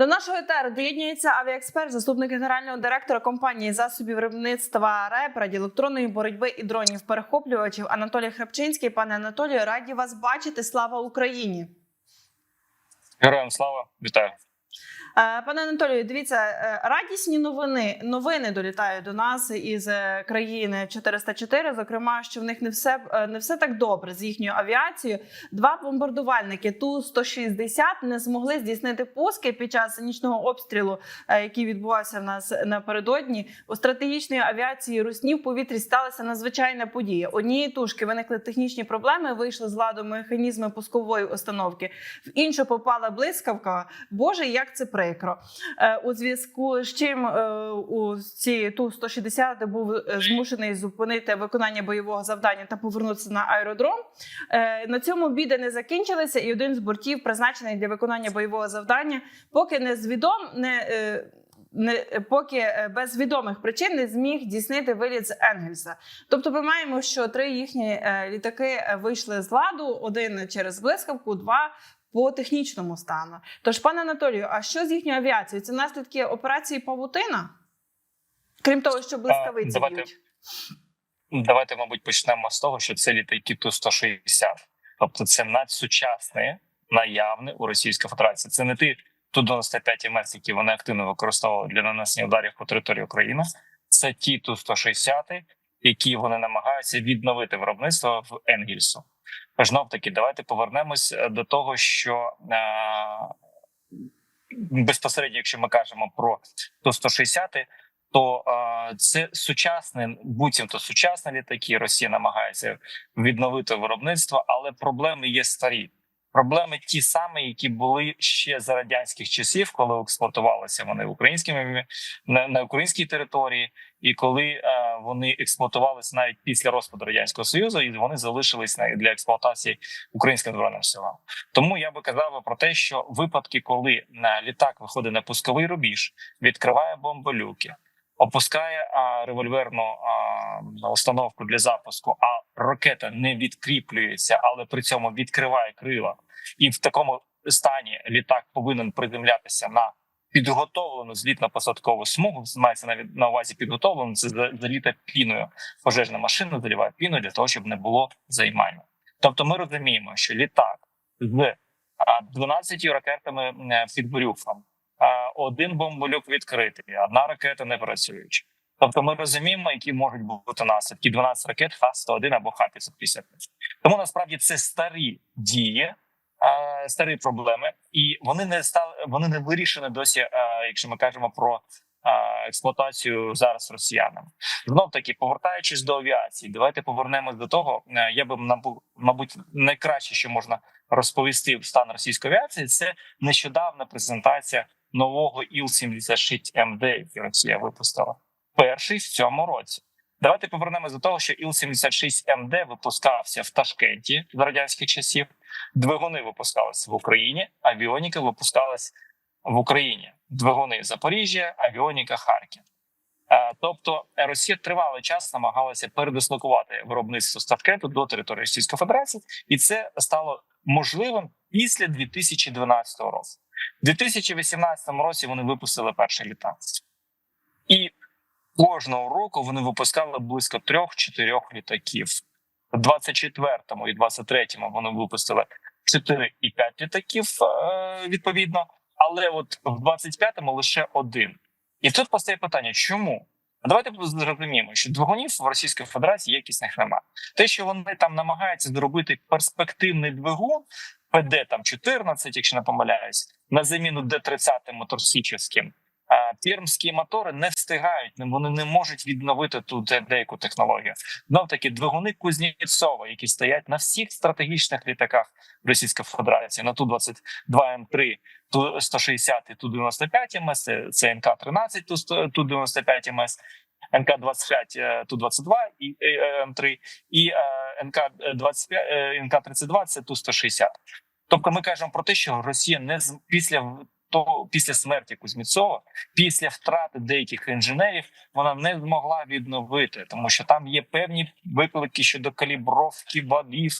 До нашого етеру доєднюється авіаексперт, заступник генерального директора компанії засобів виробництва РЕП, радіоелектронної боротьби і дронів перехоплювачів Анатолій Храпчинський. Пане Анатолію, раді вас бачити. Слава Україні! Героям слава вітаю. Е, Пане Анатолію, дивіться, е, радісні новини новини долітають до нас із е, країни 404, Зокрема, що в них не все не все так добре з їхньою авіацією. Два бомбардувальники ту 160 не змогли здійснити пуски під час нічного обстрілу, який відбувався в нас напередодні. У стратегічної авіації Русні в повітрі сталася надзвичайна подія. Однієї тушки виникли технічні проблеми, вийшли з ладу механізми пускової установки. В іншу попала блискавка. Боже, як це прикро. Е, У зв'язку з чим е, у ці ту 160 був е, змушений зупинити виконання бойового завдання та повернутися на аеродром. На цьому біди не закінчилися, і один з бортів, призначений для виконання бойового завдання, поки не звідом не. Не поки без відомих причин не зміг дійснити виліт з Енгельса. Тобто, ми маємо, що три їхні літаки вийшли з ладу: один через блискавку, два по технічному стану. Тож, пане Анатолію, а що з їхньою авіацією? Це наслідки операції Павутина? Крім того, що блискавиці давайте. б'ють. Давайте, мабуть, почнемо з того, що це літаки ту 160 тобто це надсучасне наявне у Російській Федерації. Це не ті ту 95 МС, які вони активно використовували для нанесення ударів по території України. Це ті ту 160 які вони намагаються відновити виробництво в Енгельсу. Знов таки, давайте повернемось е, до того, що е, безпосередньо, якщо ми кажемо про ту 160 то е, це сучасне, буцімто сучасні літаки. Росія намагається відновити виробництво, але проблеми є старі. Проблеми ті самі, які були ще за радянських часів, коли експлуатувалися вони українськими на, на українській території, і коли е, вони експлуатувалися навіть після розпаду радянського союзу, і вони залишились для експлуатації українським збройним силам. Тому я би казав про те, що випадки, коли на літак виходить на пусковий рубіж, відкриває бомболюки, опускає а, револьверну а, установку для запуску, а ракета не відкріплюється, але при цьому відкриває крила, і в такому стані літак повинен приземлятися на підготовлену злітно-посадкову смугу. Мається на, на увазі підготовлену. Це за- заліта піною. Пожежна машина заливає піною для того, щоб не було займання. Тобто, ми розуміємо, що літак з а, 12 ракетами е, під брюхом, один бомболюк відкритий, одна ракета не працююча. Тобто, ми розуміємо, які можуть бути наслідки 12 ракет Х-101 або Х-550. Тому насправді це старі дії, старі проблеми, і вони не стали вони не вирішені досі, якщо ми кажемо про експлуатацію зараз росіянам. Знов таки, повертаючись до авіації, давайте повернемось до того. е, Я би мабуть найкраще, що можна розповісти в стан російської авіації, це нещодавна презентація нового Іл-76МД, який Росія випустила. Перший в цьому році. Давайте повернемось до того, що Іл-76МД випускався в Ташкенті за радянських часів. Двигуни випускалися в Україні, авіоніка випускалась в Україні. Двигуни Запоріжжя, авіоніка Харків. Е, Тобто Росія тривалий час намагалася передислокувати виробництво з Ташкенту до території Російської Федерації, і це стало можливим після 2012 року. У 2018 році вони випустили перший літак. І кожного року вони випускали близько трьох-чотирьох літаків. У 24-му і 23-му вони випустили 4 і 5 літаків е, відповідно, але от в 25-му лише один. І тут постає питання: чому? Давайте зрозуміємо, що двигунів в Російській Федерації якісних немає. Те, що вони там намагаються зробити перспективний двигун, ПД там 14, якщо не помиляюсь, на заміну Д-30 моторсічівським, пермські мотори не встигають, вони не можуть відновити ту деяку технологію. Знов таки двигуни Кузнєцова, які стоять на всіх стратегічних літаках Російської Федерації, на ту 22 М3, ту 160 і ту 95 МС, це- це НК 13 ту 100 ту 95 МС. НК 25 е, ту 22 і е, М3 і е, НК 25 е, НК 32 це ту 160. Тобто, ми кажемо про те, що Росія не після того після смерті Кузьміцова, після втрати деяких інженерів, вона не змогла відновити, тому що там є певні виклики щодо калібровки валів,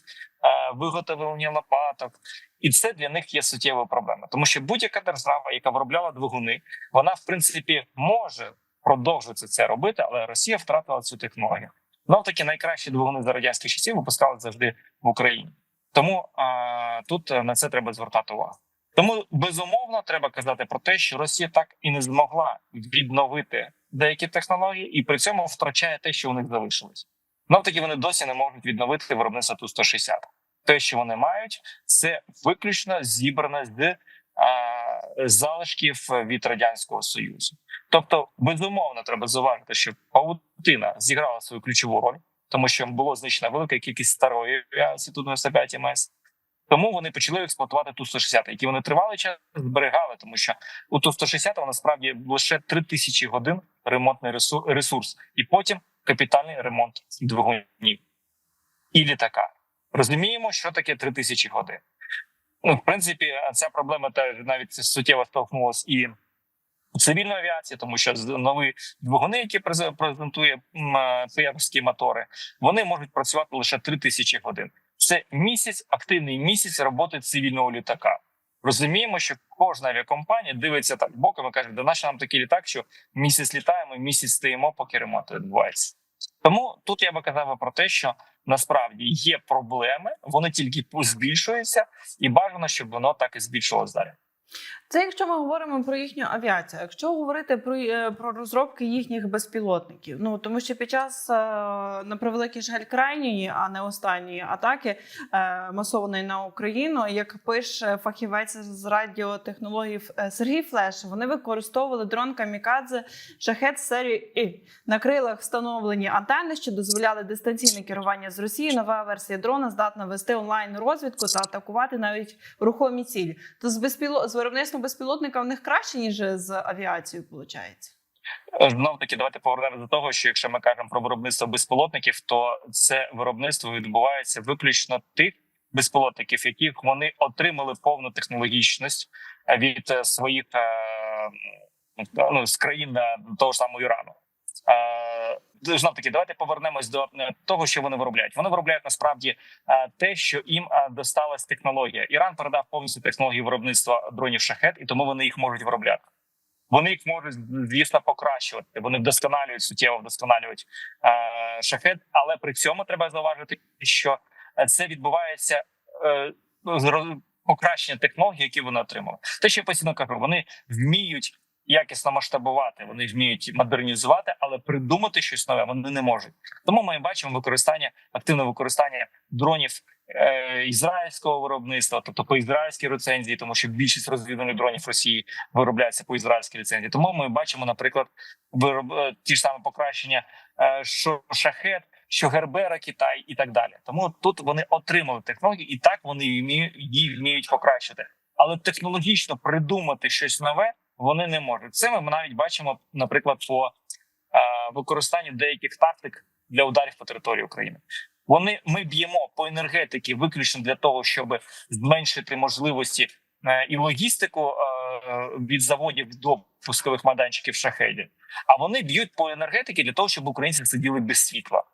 виготовлення лопаток, і це для них є суттєва проблема, тому що будь-яка держава, яка виробляла двигуни, вона в принципі може продовжувати це робити, але Росія втратила цю технологію. Знов таки найкращі двигуни за радянських часів випускали завжди в Україні. Тому а, тут е, на це треба звертати увагу. Тому безумовно треба казати про те, що Росія так і не змогла відновити деякі технології, і при цьому втрачає те, що у них залишилось. Знов таки вони досі не можуть відновити виробництво ту 160 Те, що вони мають, це виключно зібране з залишків від радянського союзу. Тобто, безумовно, треба зауважити, що павутина зіграла свою ключову роль, тому що було знищена велика кількість старої авіації ту 95 МС. Тому вони почали експлуатувати ту 160 які вони тривалий час зберігали, тому що у ту 160 насправді лише 3 тисячі годин ремонтний ресурс, і потім капітальний ремонт двигунів і літака. Розуміємо, що таке 3 тисячі годин. Ну, в принципі, ця проблема теж навіть суттєво столкнулася і у цивільної авіації, тому що нові двигуни, які презентує е, піявські мотори, вони можуть працювати лише 3 тисячі годин. Це місяць, активний місяць роботи цивільного літака. Розуміємо, що кожна авіакомпанія дивиться так боком і каже, да наші нам такий літак, що місяць літаємо, місяць стоїмо, поки ремонт відбувається. Тому тут я би казав про те, що насправді є проблеми, вони тільки збільшуються, і бажано, щоб воно так і збільшилось далі. Це якщо ми говоримо про їхню авіацію. Якщо говорити про, е, про розробки їхніх безпілотників, ну тому що під час е, на превеликий жаль крайньої, а не останньої атаки е, масованої на Україну, як пише фахівець з радіотехнологій Сергій Флеш, вони використовували дрон Камікадзе шахет серії І на крилах встановлені антени, що дозволяли дистанційне керування з Росії. Нова версія дрона здатна вести онлайн розвідку та атакувати навіть рухомі цілі. То з безпіло... з виробництвом безпілотника в них краще ніж з авіацією, виходить? Знов таки, давайте повернемо до того, що якщо ми кажемо про виробництво безпілотників, то це виробництво відбувається виключно тих безпілотників, яких вони отримали повну технологічність е, від е, своїх е, ну, з країн е, того ж самого Ірану. Е, Знов таки, давайте повернемось до е, того, що вони виробляють. Вони виробляють насправді е, те, що їм досталась технологія. Іран передав повністю технологію виробництва дронів шахет, і тому вони їх можуть виробляти. Вони їх можуть звісно покращувати. Вони вдосконалюють суттєво вдосконалюють шахет, але при цьому треба зауважити, що це відбувається роз- покращення технологій, які вони отримали. Те, що я постійно кажу, вони вміють якісно масштабувати, вони вміють модернізувати, але придумати щось нове вони не можуть. Тому ми бачимо використання активне використання дронів е, ізраїльського виробництва, тобто по ізраїльській рецензії, тому що більшість розвідувальних дронів Росії виробляється по ізраїльській ліцензії. Тому ми бачимо, наприклад, вироб... е, ті ж саме покращення, е, шахет, що Гербера Китай і так далі. Тому тут вони отримали технологію, і так вони її вміють покращити. Але технологічно придумати щось нове вони не можуть. Це ми навіть бачимо, наприклад, по е, використанню деяких тактик для ударів по території України. Вони ми б'ємо по енергетики виключно для того, щоб зменшити можливості е, і логістику е, від заводів до пускових майданчиків шахеді. А вони б'ють по енергетики для того, щоб українці сиділи без світла.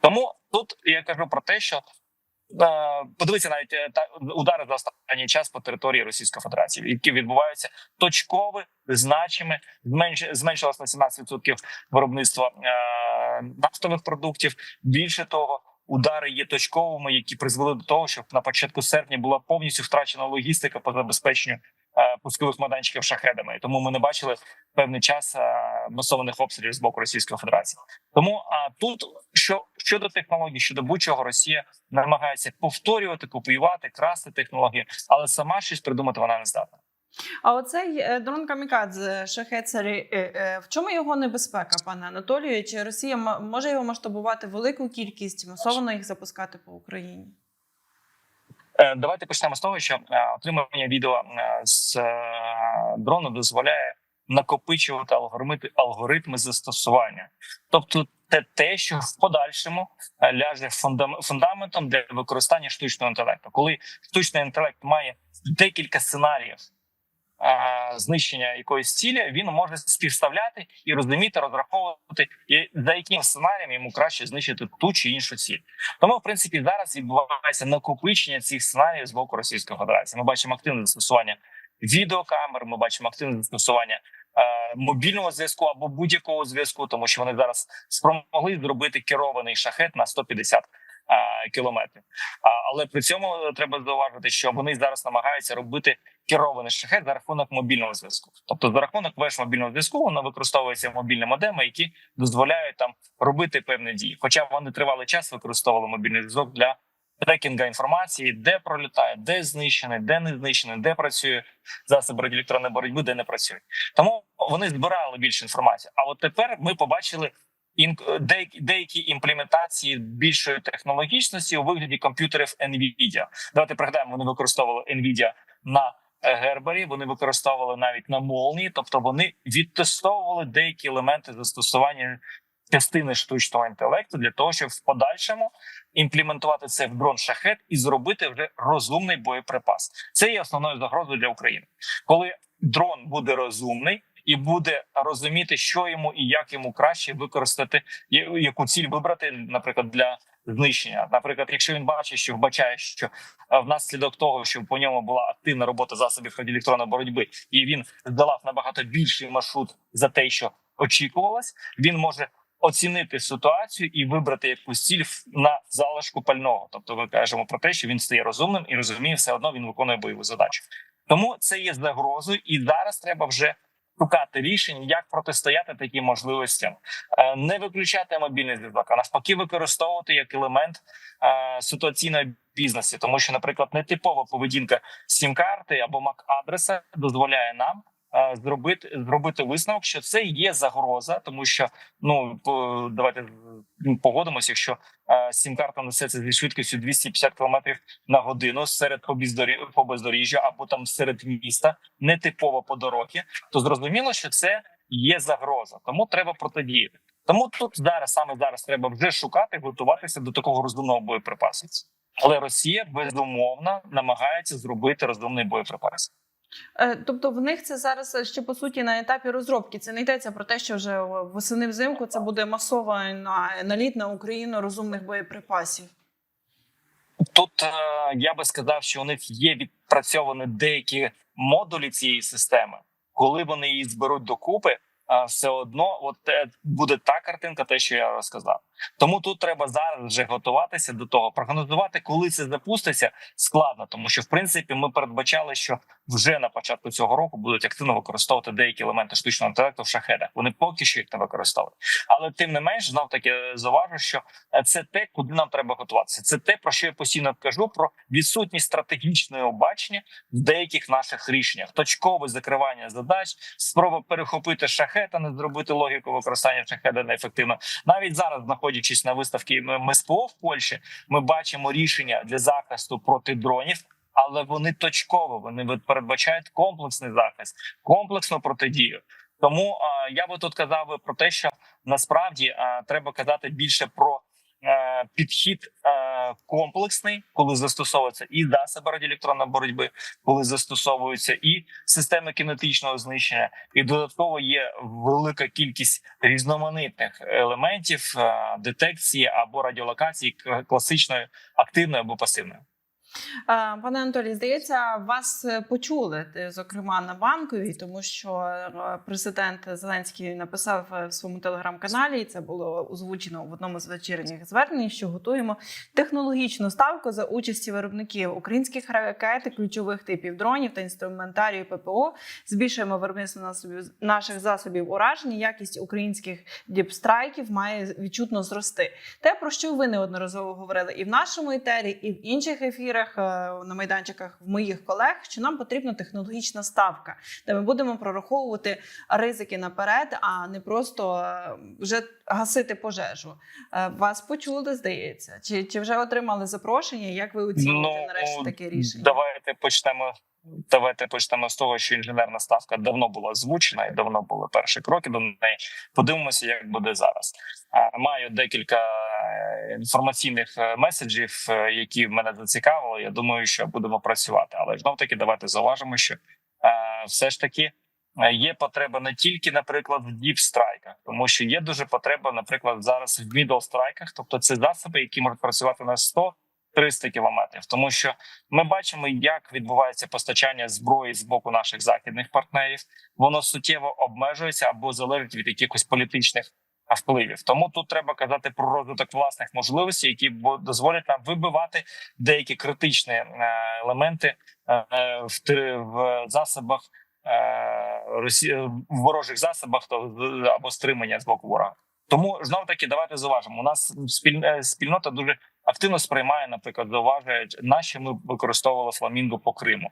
Тому тут я кажу про те, що подивіться навіть е, та удари за останній час по території Російської Федерації, які відбуваються точкові, значими, зменш, зменшилось на 17% виробництво е, нафтових продуктів. Більше того, удари є точковими, які призвели до того, що на початку серпня була повністю втрачена логістика по забезпеченню е, пускових майданчиків шахедами. Тому ми не бачили певний час е, масованих обстрілів з боку Російської Федерації. Тому а тут що щодо технологій, щодо будь-чого Росія намагається повторювати, копіювати, красти технології, але сама щось придумати вона не здатна. А оцей е, дрон Камікадзе шахет серії І, е, в чому його небезпека, пане Анатолію? Чи Росія може його масштабувати велику кількість, масово їх запускати по Україні? Е, Давайте почнемо з того, що е, отримання відео е, з е, дрону дозволяє накопичувати алгоритми, алгоритми застосування, тобто те, те, що в подальшому е, ляже фундам- фундаментом для використання штучного інтелекту. Коли штучний інтелект має декілька сценаріїв, е, знищення якоїсь цілі, він може співставляти і розуміти, розраховувати, за яким сценарієм йому краще знищити ту чи іншу ціль. Тому, в принципі, зараз відбувається накопичення цих сценаріїв з боку Російської Федерації. Ми бачимо активне застосування відеокамер. Ми бачимо активне застосування е, мобільного зв'язку або будь-якого зв'язку, тому що вони зараз спромогли зробити керований шахет на 150 е, кілометрів. Але при цьому треба зауважити, що вони зараз намагаються робити керований шахет за рахунок мобільного зв'язку. Тобто, за рахунок веш мобільного зв'язку воно використовується мобільні модеми, які дозволяють там робити певні дії. Хоча вони тривалий час використовували мобільний зв'язок для трекінга інформації, де пролітає, де знищений, де не знищений, де працює засіб радіоелектронної боротьби, де не працює. Тому вони збирали більше інформації. А от тепер ми побачили деякі імплементації більшої технологічності у вигляді комп'ютерів NVIDIA. Давайте пригадаємо, вони використовували NVIDIA на е, Гербері, вони використовували навіть на молнії, тобто вони відтестовували деякі елементи застосування частини штучного інтелекту для того, щоб в подальшому імплементувати це в дрон шахет і зробити вже розумний боєприпас. Це є основною загрозою для України, коли дрон буде розумний. І буде розуміти, що йому і як йому краще використати, яку ціль вибрати, наприклад, для знищення. Наприклад, якщо він бачить, що вбачає, що е, внаслідок того, що по ньому була активна робота засобів радіоелектронної боротьби, і він здолав набагато більший маршрут за те, що очікувалось, він може оцінити ситуацію і вибрати якусь ціль на залишку пального. Тобто, ми кажемо про те, що він стає розумним і розуміє, все одно він виконує бойову задачу. Тому це є загрозою, і зараз треба вже шукати рішення, як протистояти таким можливостям, Е, не виключати мобільний зв'язок, а навпаки, використовувати як елемент е, ситуаційного бізнесу, тому що, наприклад, нетипова поведінка сім-карти або MAC-адреса дозволяє нам. Е, Зробити зробити висновок, що це є загроза, тому що ну давайте погодимося, якщо е, сім-карта несеться зі швидкістю 250 км на годину серед по бездорі- по бездоріжжя або там серед міста, не типово по дорозі, то зрозуміло, що це є загроза, тому треба протидіяти. Тому тут зараз саме зараз треба вже шукати, готуватися до такого розумного боєприпасу. Але Росія безумовно намагається зробити розумний боєприпас. Е, Тобто в них це зараз ще по суті на етапі розробки. Це не йдеться про те, що вже восени взимку це буде масова на- наліт на Україну розумних боєприпасів. Тут е, я би сказав, що у них є відпрацьовані деякі модулі цієї системи. Коли вони її зберуть докупи, е, все одно от е, буде та картинка, те, що я розказав. Тому тут треба зараз вже готуватися до того. Прогнозувати, коли це запуститься, складно, тому що в принципі ми передбачали, що вже на початку цього року будуть активно використовувати деякі елементи штучного інтелекту в шахедах. Вони поки що їх не використовують, але тим не менш, знов таки зауважу, що е, це те, куди нам треба готуватися. Це те, про що я постійно кажу: про відсутність стратегічного бачення в деяких наших рішеннях, точкове закривання задач, спроба перехопити шахет, а не зробити логіку використання шахеда неефективно. Навіть зараз, знаходячись на виставці МСПО в Польщі, ми бачимо рішення для захисту проти дронів. Але вони точково вони передбачають комплексний захист, комплексну протидію. Тому а, я би тут казав про те, що насправді а, треба казати більше про підхід е, комплексний, коли застосовується і засоби радіоелектронної боротьби, коли застосовуються і системи кінетичного знищення, і додатково є велика кількість різноманітних елементів е, детекції або радіолокації класичної, активної або пасивної. Е, Пане Анатолій, здається, вас е, почули, е, зокрема на банковій, тому що президент Зеленський написав в своєму телеграм-каналі, і це було озвучено в одному з вечірніх звернень, що готуємо технологічну ставку за участі виробників українських ракет, ключових типів дронів та інструментарію ППО. Збільшуємо виробництво наших засобів ураження. Якість українських діпстрайків має відчутно зрости. Те, про що ви неодноразово говорили і в нашому етері, і в інших ефірах е, на майданчиках в моїх колег, що нам потрібна технологічна ставка, де ми будемо прораховувати ризики наперед, а не просто е, вже гасити пожежу. Е, Вас почули, здається, чи, чи вже отримали запрошення? Як ви оцінюєте нарешті таке рішення? Ну, Давайте почнемо. Давайте почнемо з того, що інженерна ставка давно була озвучена і давно були перші кроки до неї. Подивимося, як буде зараз. Маю декілька е, інформаційних е, меседжів, е, які мене зацікавили. Я думаю, що будемо працювати. Але знов таки давайте зауважимо, що все ж таки є потреба не тільки, наприклад, в діпстрайках, тому що є дуже потреба, наприклад, зараз в мідл-страйках, тобто це засоби, які можуть працювати на 100 300 кілометрів, тому що ми бачимо, як відбувається постачання зброї з боку наших західних партнерів. Воно суттєво обмежується або залежить від якихось політичних впливів. Тому тут треба казати про розвиток власних можливостей, які дозволять нам вибивати деякі критичні е, елементи е, в, засобах е, ворожих засобах або стримання з боку ворога. Тому знов таки давайте зауважимо. У нас спіль... спільнота дуже активно сприймає, наприклад, зауважує, нащо ми використовували фламінго по Криму.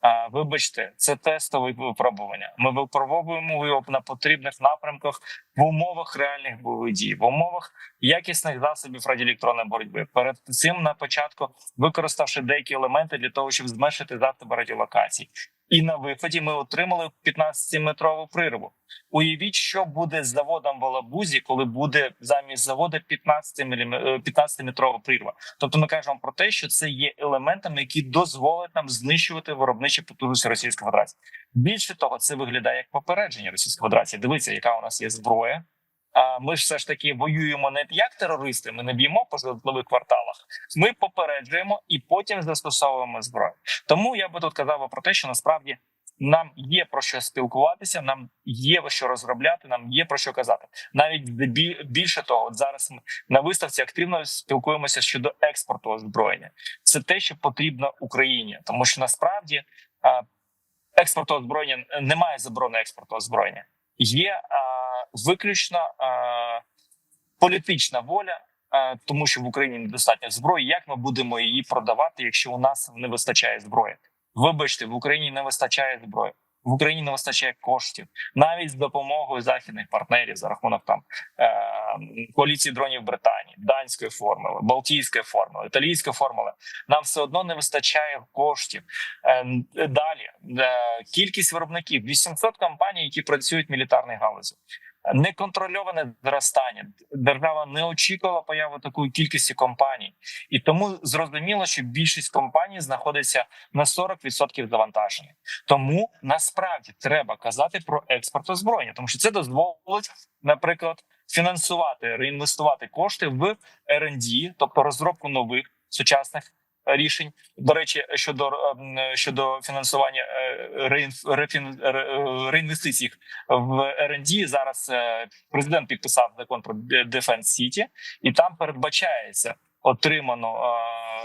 А, вибачте, це тестове випробування. Ми випробовуємо його на потрібних напрямках в умовах реальних бойових дій, в умовах якісних засобів радіоелектронної боротьби. Перед цим на початку використавши деякі елементи для того, щоб зменшити засоби радіолокації. І на виході ми отримали 15-метрову прирву. Уявіть, що буде з заводом в Алабузі, коли буде замість заводу 15 мм, 15-метрова прірва. Тобто, ми кажемо про те, що це є елементами, які дозволять нам знищувати виробничі потужності Російської Федерації. Більше того, це виглядає як попередження Російської Федерації. Дивіться, яка у нас є зброя. А ми ж все ж таки воюємо не як терористи. Ми не б'ємо по житлових кварталах. Ми попереджуємо і потім застосовуємо зброю. Тому я би тут казав про те, що насправді нам є про що спілкуватися, нам є що розробляти, нам є про що казати. Навіть більше того, от зараз ми на виставці активно спілкуємося щодо експорту озброєння. Це те, що потрібно Україні, тому що насправді експорту озброєння немає заборони експорту озброєння. Є а, виключно а, політична воля. а, Тому що в Україні недостатньо зброї. Як ми будемо її продавати, якщо у нас не вистачає зброї? Вибачте, в Україні не вистачає зброї. В Україні не вистачає коштів навіть з допомогою західних партнерів за рахунок там е- коаліції дронів Британії, данської формули, Балтійської формули, італійської формули. Нам все одно не вистачає коштів. Е, далі е, кількість виробників 800 компаній, які працюють в мілітарній галузі. Неконтрольоване зростання держава не очікувала появи такої кількості компаній, і тому зрозуміло, що більшість компаній знаходиться на 40% завантаження. Тому насправді треба казати про експорт озброєння, тому що це дозволить, наприклад, фінансувати, реінвестувати кошти в R&D, тобто розробку нових сучасних рішень. До речі, щодо ем, щодо фінансування е, ре- реінвестицій в РНД, зараз е, президент підписав закон про Defense City, і там передбачається отримано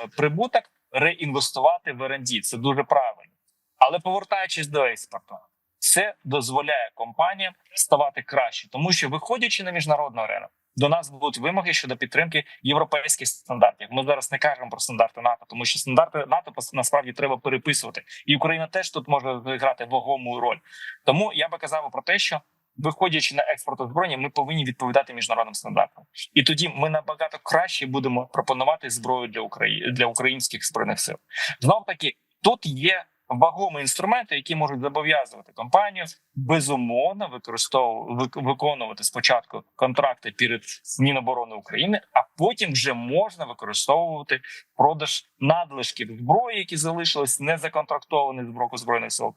е, прибуток реінвестувати в РНД. Це дуже правильно. Але повертаючись до експорту, це дозволяє компаніям ставати краще, тому що виходячи на міжнародну арену, до нас будуть вимоги щодо підтримки європейських стандартів. Ми зараз не кажемо про стандарти НАТО, тому що стандарти НАТО насправді треба переписувати, і Україна теж тут може грати вагому роль. Тому я би казав про те, що виходячи на експорт озброєння, ми повинні відповідати міжнародним стандартам, і тоді ми набагато краще будемо пропонувати зброю для України для українських збройних сил. Знов таки тут є. Вагомі інструменти, які можуть зобов'язувати компанію безумовно використовувати виконувати спочатку контракти перед Міноборони України, а потім вже можна використовувати продаж надлишків зброї, які залишились незаконтрактовані з боку збройних сил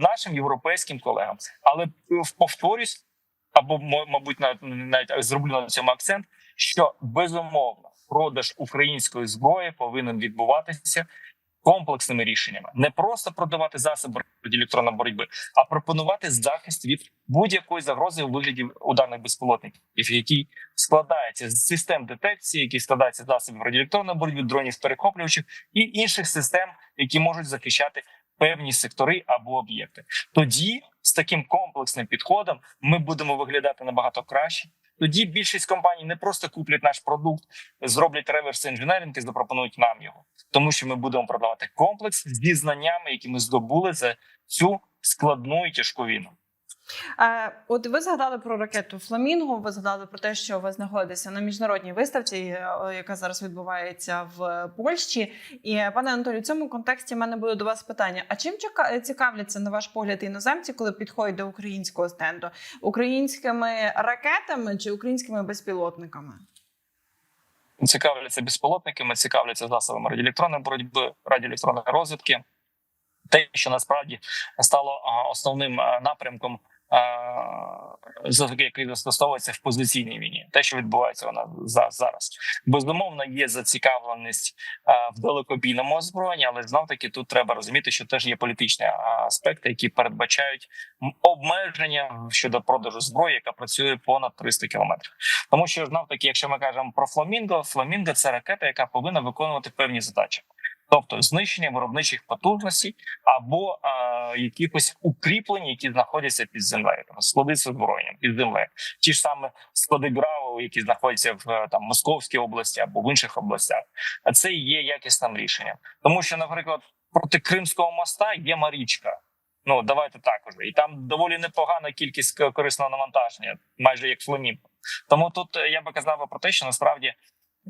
нашим європейським колегам. Але е, повторюсь, або мабуть, навіть навіть зроблю на цьому акцент, що безумовно продаж української зброї повинен відбуватися комплексними рішеннями, не просто продавати засоби радіоелектронної боротьби, а пропонувати захист від будь-якої загрози у вигляді ударних безпілотників, який складається з систем детекції, які складаються з засобів радіоелектронної боротьби, дронів перехоплювачів і інших систем, які можуть захищати певні сектори або об'єкти. Тоді з таким комплексним підходом ми будемо виглядати набагато краще. Тоді більшість компаній не просто куплять наш продукт, зроблять реверс інженеринг і запропонують нам його, тому що ми будемо продавати комплекс зі знаннями, які ми здобули за цю складну і тяжку війну. От ви згадали про ракету Фламінго. Ви згадали про те, що ви знаходитеся на міжнародній виставці, е, яка зараз відбувається в Польщі. І пане Анатолію, в цьому контексті в мене буде до вас питання: а чим цікавляться на ваш погляд іноземці, коли підходять до українського стенду? Українськими ракетами чи українськими безпілотниками? Цікавляться безпілотниками, цікавляться засобами радіоелектронної боротьби, радіоелектронної розвідки. те, що насправді стало основним напрямком. Який застосовується в позиційній війні, те, що відбувається вона за зараз, безумовно є зацікавленість в далекобійному озброєнні, але знов таки тут треба розуміти, що теж є політичні аспекти, які передбачають обмеження щодо продажу зброї, яка працює понад 300 кілометрів. Тому що знов таки, якщо ми кажемо про фламінго, фламінго це ракета, яка повинна виконувати певні задачі. Тобто знищення виробничих потужностей або а, якихось укріплень, які знаходяться під землею, Тобто склади з озброєнням під землею, ті ж саме склади ГРАУ, які знаходяться в е, там Московській області або в інших областях. А це є якісним рішенням, тому що, наприклад, проти Кримського моста є Марічка. Ну давайте так уже, і там доволі непогана кількість корисного навантаження, майже як фламінго. Тому тут е, я би казав про те, що насправді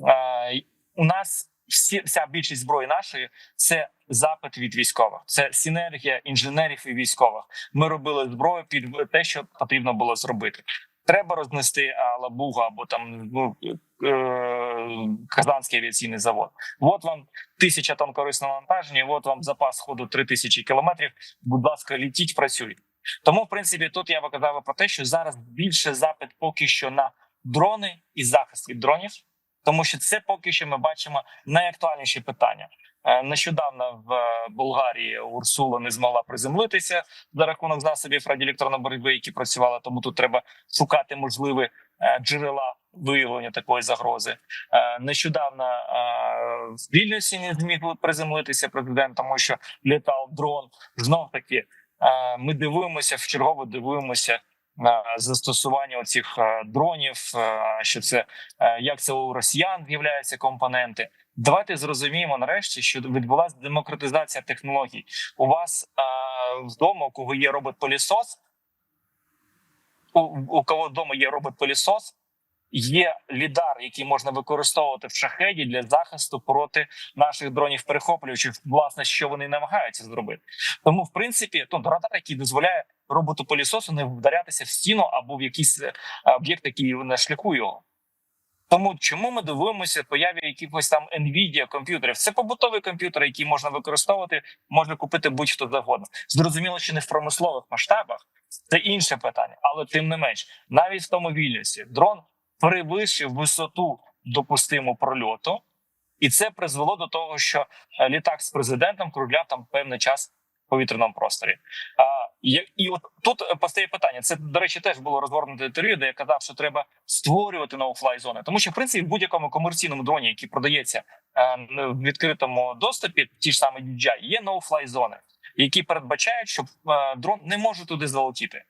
е, у нас всі вся більшість зброї нашої це запит від військових, це синергія інженерів і військових. Ми робили зброю під те, що потрібно було зробити. Треба рознести а, лабугу або там ну, е, Казанський авіаційний завод. От вам тисяча тонн корисного навантаження. От вам запас ходу три тисячі кілометрів. Будь ласка, літіть, працюйте. Тому, в принципі, тут я би казав про те, що зараз більше запит поки що на дрони і захист від дронів, тому що це поки що ми бачимо найактуальніші питання. Е, Нещодавно в е, Болгарії Урсула не змогла приземлитися за рахунок засобів радіоелектронної боротьби, які працювали. Тому тут треба шукати можливі е, джерела виявлення такої загрози. Нещодавно в Вільнюсі не зміг приземлитися президент, тому що літав дрон. Знов таки ми дивуємося в чергово дивуємося застосування оцих е, дронів. е, Що це е, як це у росіян з'являються компоненти? Давайте зрозуміємо нарешті, що відбулася демократизація технологій. У вас е, вдома, у кого є робот пилісос у, у кого вдома є робот пилісос є лідар, який можна використовувати в шахеді для захисту проти наших дронів перехоплювачів, власне, що вони намагаються зробити. Тому, в принципі, то радар, який дозволяє роботу пилісосу не вдарятися в стіну або в якийсь е, об'єкт, який на шляху його. Тому чому ми дивуємося появі якихось там Nvidia комп'ютерів? Це побутові комп'ютери, які можна використовувати, можна купити будь-хто завгодно. Зрозуміло, що не в промислових масштабах, це інше питання, але тим не менш, навіть в тому вільнюсі дрон перевищив висоту допустиму прольоту, і це призвело до того, що е, літак з президентом кружляв там певний час повітряному просторі. А, і от тут е, постає питання. Це до речі, теж було розгорнуто інтерв'ю, де я казав, що треба створювати ноу-флай зони, тому що в принципі в будь-якому комерційному дроні, який продається е, в відкритому доступі, ті ж самі DJI, є ноу-флай зони, які передбачають, що е, дрон не може туди залетіти.